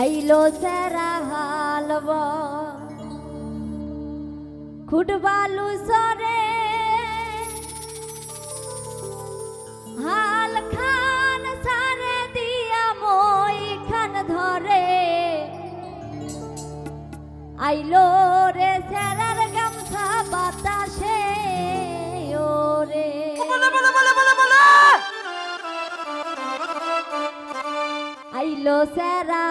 আইলো সেরা হালব। খুটবালু সরে হাল খান সারে দিয়া মই খান ধরে। আইলো রে সেরার গামছা বাতাসে ওরে। আইলো সেরা